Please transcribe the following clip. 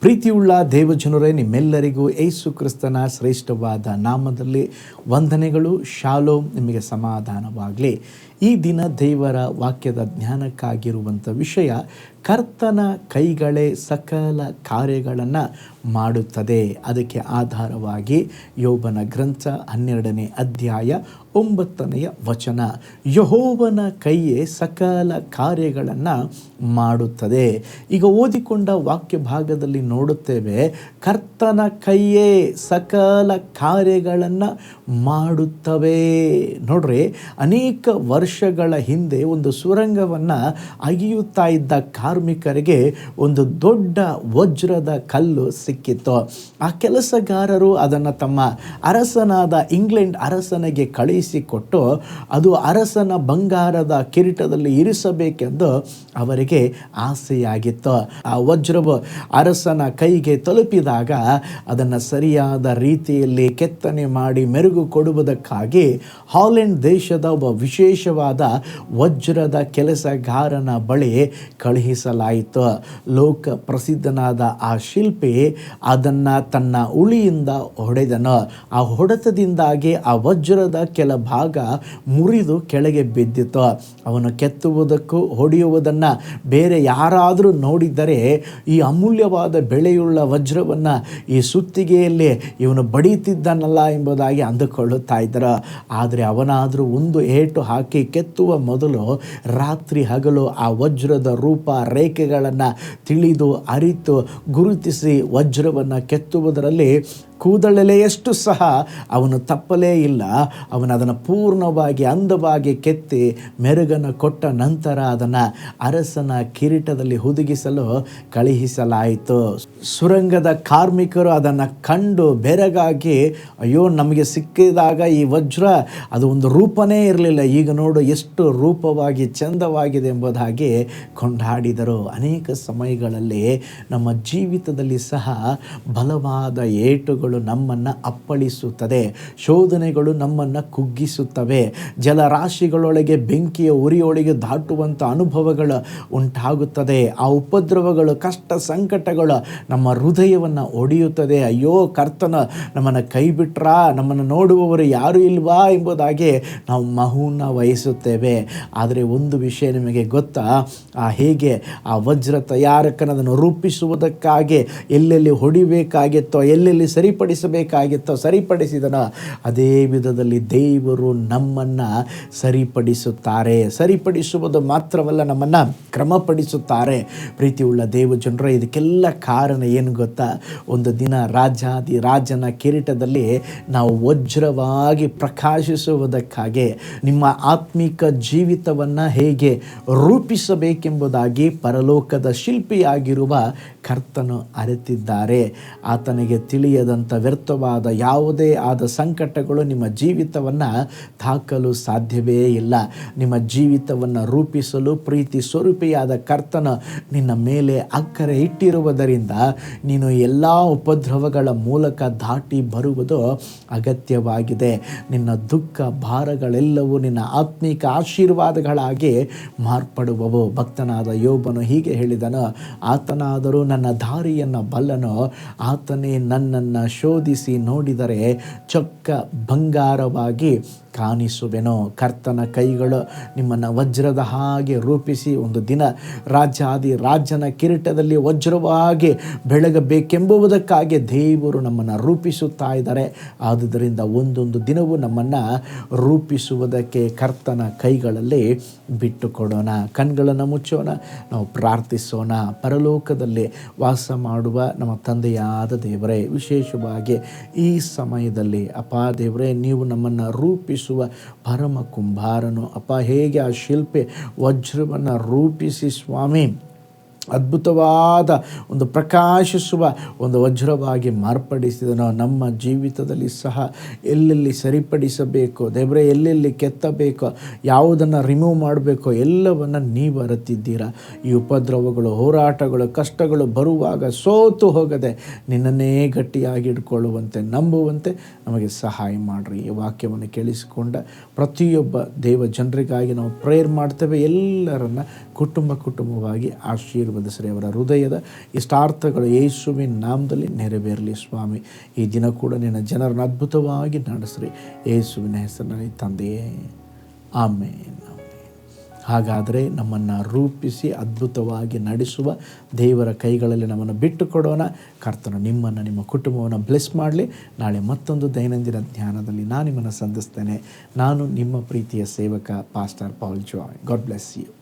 ಪ್ರೀತಿಯುಳ್ಳ ದೇವಜನರೇ ನಿಮ್ಮೆಲ್ಲರಿಗೂ ಏಸು ಕ್ರಿಸ್ತನ ಶ್ರೇಷ್ಠವಾದ ನಾಮದಲ್ಲಿ ವಂದನೆಗಳು. ಶಾಲೋ ನಿಮಗೆ ಸಮಾಧಾನವಾಗಲಿ. ಈ ದಿನ ದೇವರ ವಾಕ್ಯದ ಜ್ಞಾನಕ್ಕಾಗಿರುವಂಥ ವಿಷಯ ಕರ್ತನ ಕೈಗಳೇ ಸಕಲ ಕಾರ್ಯಗಳನ್ನು ಮಾಡುತ್ತದೆ. ಅದಕ್ಕೆ ಆಧಾರವಾಗಿ ಯೋಬನ ಗ್ರಂಥ ಹನ್ನೆರಡನೇ ಅಧ್ಯಾಯ ಒಂಬತ್ತನೆಯ ವಚನ, ಯಹೋವನ ಕೈಯೇ ಸಕಲ ಕಾರ್ಯಗಳನ್ನು ಮಾಡುತ್ತದೆ. ಈಗ ಓದಿಕೊಂಡ ವಾಕ್ಯ ಭಾಗದಲ್ಲಿ ನೋಡುತ್ತೇವೆ, ಕರ್ತನ ಕೈಯೇ ಸಕಲ ಕಾರ್ಯಗಳನ್ನು ಮಾಡುತ್ತವೆ. ನೋಡ್ರಿ, ಅನೇಕ ವರ್ಷಗಳ ಹಿಂದೆ ಒಂದು ಸುರಂಗವನ್ನು ಅಗಿಯುತ್ತಾ ಇದ್ದ ಕಾರ್ಮಿಕರಿಗೆ ಒಂದು ದೊಡ್ಡ ವಜ್ರದ ಕಲ್ಲು ಸಿಕ್ಕಿತ್ತು. ಆ ಕೆಲಸಗಾರರು ಅದನ್ನು ತಮ್ಮ ಅರಸನಾದ ಇಂಗ್ಲೆಂಡ್ ಅರಸನಿಗೆ ಕಳುಹಿಸಿಕೊಟ್ಟು ಅದು ಅರಸನ ಬಂಗಾರದ ಕಿರೀಟದಲ್ಲಿ ಇರಿಸಬೇಕೆಂದು ಅವರಿಗೆ ಆಸೆಯಾಗಿತ್ತು. ಆ ವಜ್ರವು ಅರಸನ ಕೈಗೆ ತಲುಪಿದಾಗ ಅದನ್ನು ಸರಿಯಾದ ರೀತಿಯಲ್ಲಿ ಕೆತ್ತನೆ ಮಾಡಿ ಮೆರುಗು ಕೊಡುವುದಕ್ಕಾಗಿ ಹಾಲೆಂಡ್ ದೇಶದ ಒಬ್ಬ ವಿಶೇಷವಾದ ವಜ್ರದ ಕೆಲಸಗಾರನ ಬಳಿ ಕಳುಹಿಸಲಾಯಿತು. ಲೋಕ ಪ್ರಸಿದ್ಧನಾದ ಆ ಶಿಲ್ಪಿ ಅದನ್ನು ತನ್ನ ಉಳಿಯಿಂದ ಹೊಡೆದನು. ಆ ಹೊಡೆತದಿಂದಾಗಿ ಆ ವಜ್ರದ ಕೆಲ ಭಾಗ ಮುರಿದು ಕೆಳಗೆ ಬಿದ್ದಿತು. ಅವನು ಕೆತ್ತುವುದಕ್ಕೂ ಹೊಡೆಯುವುದನ್ನು ಬೇರೆ ಯಾರಾದರೂ ನೋಡಿದರೆ ಈ ಅಮೂಲ್ಯವಾದ ಬೆಳೆಯುಳ್ಳ ವಜ್ರವನ್ನು ಈ ಸುತ್ತಿಗೆಯಲ್ಲಿ ಇವನು ಬಡೀತಿದ್ದಾನಲ್ಲ ಎಂಬುದಾಗಿ ಅಂದುಕೊಳ್ಳುತ್ತಾ ಇದ್ದರು. ಆದರೆ ಅವನಾದರೂ ಒಂದು ಏಟು ಹಾಕಿ ಕೆತ್ತುವ ಮೊದಲು ರಾತ್ರಿ ಹಗಲು ಆ ವಜ್ರದ ರೂಪ ರೇಖೆಗಳನ್ನು ತಿಳಿದು ಅರಿತು ಗುರುತಿಸಿ ವಜ್ರವನ್ನು ಕೆತ್ತುವುದರಲ್ಲಿ ಕೂದಲೆಲೆಯಷ್ಟು ಸಹ ಅವನು ತಪ್ಪಲೇ ಇಲ್ಲ. ಅವನು ಅದನ್ನು ಪೂರ್ಣವಾಗಿ ಅಂದವಾಗಿ ಕೆತ್ತಿ ಮೆರುಗನ್ನು ಕೊಟ್ಟ ನಂತರ ಅದನ್ನು ಅರಸನ ಕಿರೀಟದಲ್ಲಿ ಹುದುಗಿಸಲು ಕಳುಹಿಸಲಾಯಿತು. ಸುರಂಗದ ಕಾರ್ಮಿಕರು ಅದನ್ನು ಕಂಡು ಬೆರಗಾಗಿ, ಅಯ್ಯೋ, ನಮಗೆ ಸಿಕ್ಕಿದಾಗ ಈ ವಜ್ರ, ಅದು ಒಂದು ರೂಪನೇ ಇರಲಿಲ್ಲ. ಈಗ ನೋಡು ಎಷ್ಟು ರೂಪವಾಗಿ ಚಂದವಾಗಿದೆ ಎಂಬುದಾಗಿ ಕೊಂಡಾಡಿದರು. ಅನೇಕ ಸಮಯಗಳಲ್ಲಿ ನಮ್ಮ ಜೀವಿತದಲ್ಲಿ ಸಹ ಬಲವಾದ ಏಟುಗಳು ನಮ್ಮನ್ನು ಅಪ್ಪಳಿಸುತ್ತದೆ. ಶೋಧನೆಗಳು ನಮ್ಮನ್ನು ಕುಗ್ಗಿಸುತ್ತವೆ. ಜಲರಾಶಿಗಳೊಳಗೆ ಬೆಂಕಿಯ ಉರಿಯೊಳಗೆ ದಾಟುವಂಥ ಅನುಭವಗಳು ಉಂಟಾಗುತ್ತದೆ. ಆ ಉಪದ್ರವಗಳು, ಕಷ್ಟ ಸಂಕಟಗಳು ನಮ್ಮ ಹೃದಯವನ್ನು ಒಡೆಯುತ್ತದೆ. ಅಯ್ಯೋ, ಕರ್ತನ, ನಮ್ಮನ್ನು ಕೈ ಬಿಟ್ರಾ ನಮ್ಮನ್ನು ನೋಡುವವರು ಯಾರು ಇಲ್ವಾ ಎಂಬುದಾಗಿ ನಾವು ಮಹೂನ ವಹಿಸುತ್ತೇವೆ. ಆದರೆ ಒಂದು ವಿಷಯ ನಿಮಗೆ ಗೊತ್ತಾ? ಆ ಹೇಗೆ ಆ ವಜ್ರ ತಯಾರಕನದನ್ನು ರೂಪಿಸುವುದಕ್ಕಾಗಿ, ಎಲ್ಲೆಲ್ಲಿ ಹೊಡಿಬೇಕಾಗಿತ್ತೋ, ಎಲ್ಲೆಲ್ಲಿ ಸರಿಪಡಿಸಬೇಕಾಗಿತ್ತೋ, ಸರಿಪಡಿಸಿದನ, ಅದೇ ವಿಧದಲ್ಲಿ ದೇವರು ನಮ್ಮನ್ನು ಸರಿಪಡಿಸುತ್ತಾರೆ. ಸರಿಪಡಿಸುವುದು ಮಾತ್ರವಲ್ಲ, ನಮ್ಮನ್ನು ಕ್ರಮಪಡಿಸುತ್ತಾರೆ. ಪ್ರೀತಿಯುಳ್ಳ ದೇವ ಜನರ ಇದಕ್ಕೆಲ್ಲ ಕಾರಣ ಏನು ಗೊತ್ತಾ? ಒಂದು ದಿನ ರಾಜಾದಿ ರಾಜನ ಕಿರೀಟದಲ್ಲಿ ನಾವು ವಜ್ರವಾಗಿ ಪ್ರಕಾಶಿಸುವುದಕ್ಕಾಗಿ, ನಿಮ್ಮ ಆತ್ಮಿಕ ಜೀವಿತವನ್ನು ಹೇಗೆ ರೂಪಿಸಬೇಕೆಂಬುದಾಗಿ ಪರಲೋಕದ ಶಿಲ್ಪಿಯಾಗಿರುವ ಕರ್ತನು ಅರಿತಿದ್ದಾರೆ. ಆತನಿಗೆ ತಿಳಿಯದಂಥ ವ್ಯರ್ಥವಾದ ಯಾವುದೇ ಆದ ಸಂಕಟಗಳು ನಿಮ್ಮ ಜೀವಿತವನ್ನು ತಾಕಲು ಸಾಧ್ಯವೇ ಇಲ್ಲ. ನಿಮ್ಮ ಜೀವಿತವನ್ನು ರೂಪಿಸಲು ಪ್ರೀತಿ ಸ್ವರೂಪಿಯಾದ ಕರ್ತನ ನಿನ್ನ ಮೇಲೆ ಅಕ್ಕರೆ ಇಟ್ಟಿರುವುದರಿಂದ ನೀನು ಎಲ್ಲ ಉಪದ್ರವಗಳ ಮೂಲಕ ದಾಟಿ ಬರುವುದು ಅಗತ್ಯವಾಗಿದೆ. ನಿನ್ನ ದುಃಖ ಭಾರಗಳೆಲ್ಲವೂ ನಿನ್ನ ಆತ್ಮಿಕ ಆಶೀರ್ವಾದಗಳಾಗಿ ಮಾರ್ಪಡುವವು. ಭಕ್ತನಾದ ಯೋಬನು ಹೀಗೆ ಹೇಳಿದನು, ಆತನಾದರೂ ನನ್ನ ದಾರಿಯನ್ನು ಬಲ್ಲನು, ಆತನೇ ನನ್ನನ್ನು ಶೋಧಿಸಿ ನೋಡಿದರೆ ಚೊಕ್ಕ ಬಂಗಾರವಾಗಿ ಕಾಣಿಸುವೆನೋ. ಕರ್ತನ ಕೈಗಳು ನಿಮ್ಮನ್ನು ವಜ್ರದ ಹಾಗೆ ರೂಪಿಸಿ ಒಂದು ದಿನ ರಾಜಾದಿ ರಾಜನ ಕಿರೀಟದಲ್ಲಿ ವಜ್ರವಾಗಿ ಬೆಳಗಬೇಕೆಂಬುದಕ್ಕಾಗಿ ದೇವರು ನಮ್ಮನ್ನು ರೂಪಿಸುತ್ತಾ ಇದ್ದಾರೆ. ಆದುದರಿಂದ ಒಂದೊಂದು ದಿನವೂ ನಮ್ಮನ್ನು ರೂಪಿಸುವುದಕ್ಕೆ ಕರ್ತನ ಕೈಗಳಲ್ಲಿ ಬಿಟ್ಟುಕೊಡೋಣ. ಕಣ್ಗಳನ್ನು ಮುಚ್ಚೋಣ. ನಾವು ಪ್ರಾರ್ಥಿಸೋಣ. ಪರಲೋಕದಲ್ಲಿ ವಾಸ ಮಾಡುವ ನಮ್ಮ ತಂದೆಯಾದ ದೇವರೇ, ವಿಶೇಷವಾಗಿ ಈ ಸಮಯದಲ್ಲಿ, ಅಪ್ಪ ದೇವರೇ, ನೀವು ನಮ್ಮನ್ನು ರೂಪಿಸುವ ಪರಮ ಕುಂಭಾರನು ಅಪ್ಪ, ಹೇಗೆ ಆ ಶಿಲ್ಪೆ ವಜ್ರವನ್ನು ರೂಪಿಸಿ ಸ್ವಾಮಿ? ಅದ್ಭುತವಾದ ಒಂದು ಪ್ರಕಾಶಿಸುವ ಒಂದು ವಜ್ರವಾಗಿ ಮಾರ್ಪಡಿಸಿದನೋ. ನಮ್ಮ ಜೀವಿತದಲ್ಲಿ ಸಹ ಎಲ್ಲೆಲ್ಲಿ ಸರಿಪಡಿಸಬೇಕು, ದೇವರೇ ಎಲ್ಲೆಲ್ಲಿ ಕೆತ್ತಬೇಕೋ, ಯಾವುದನ್ನು ರಿಮೂವ್ ಮಾಡಬೇಕೋ, ಎಲ್ಲವನ್ನು ನೀವು ಅರತಿದ್ದೀರಾ. ಈ ಉಪದ್ರವಗಳು, ಹೋರಾಟಗಳು, ಕಷ್ಟಗಳು ಬರುವಾಗ ಸೋತು ಹೋಗದೆ ನಿನ್ನನ್ನೇ ಗಟ್ಟಿಯಾಗಿ ಇಟ್ಕೊಳ್ಳುವಂತೆ ನಂಬುವಂತೆ ನಮಗೆ ಸಹಾಯ ಮಾಡಿರಿ. ಈ ವಾಕ್ಯವನ್ನು ಕೇಳಿಸಿಕೊಂಡ ಪ್ರತಿಯೊಬ್ಬ ದೇವ ಜನರಿಗಾಗಿ ನಾವು ಪ್ರೇಯರ್ ಮಾಡ್ತೇವೆ. ಎಲ್ಲರನ್ನ ಕುಟುಂಬ ಕುಟುಂಬವಾಗಿ ಆಶೀರ್ವ ಆಶೀರ್ವದಿಸ್ರಿ ಅವರ ಹೃದಯದ ಇಷ್ಟಾರ್ಥಗಳು ಯೇಸುವಿನ ನಾಮದಲ್ಲಿ ನೆರವೇರಲಿ ಸ್ವಾಮಿ. ಈ ದಿನ ಕೂಡ ನಿನ್ನ ಜನರನ್ನು ಅದ್ಭುತವಾಗಿ ನಡೆಸ್ರಿ. ಯೇಸುವಿನ ಹೆಸರಿನಲ್ಲಿ ತಂದೆಯೇ ಆಮೇನ್ ಹಾಗಾದರೆ ನಮ್ಮನ್ನು ರೂಪಿಸಿ ಅದ್ಭುತವಾಗಿ ನಡೆಸುವ ದೇವರ ಕೈಗಳಲ್ಲಿ ನಮ್ಮನ್ನು ಬಿಟ್ಟು ಕೊಡೋಣ ಕರ್ತನು ನಿಮ್ಮನ್ನು, ನಿಮ್ಮ ಕುಟುಂಬವನ್ನು ಬ್ಲೆಸ್ ಮಾಡಲಿ. ನಾಳೆ ಮತ್ತೊಂದು ದೈನಂದಿನ ಧ್ಯಾನದಲ್ಲಿ ನಾನು ನಿಮ್ಮನ್ನು ಸಂಧಿಸ್ತೇನೆ. ನಾನು ನಿಮ್ಮ ಪ್ರೀತಿಯ ಸೇವಕ pastor Paul Joy God bless you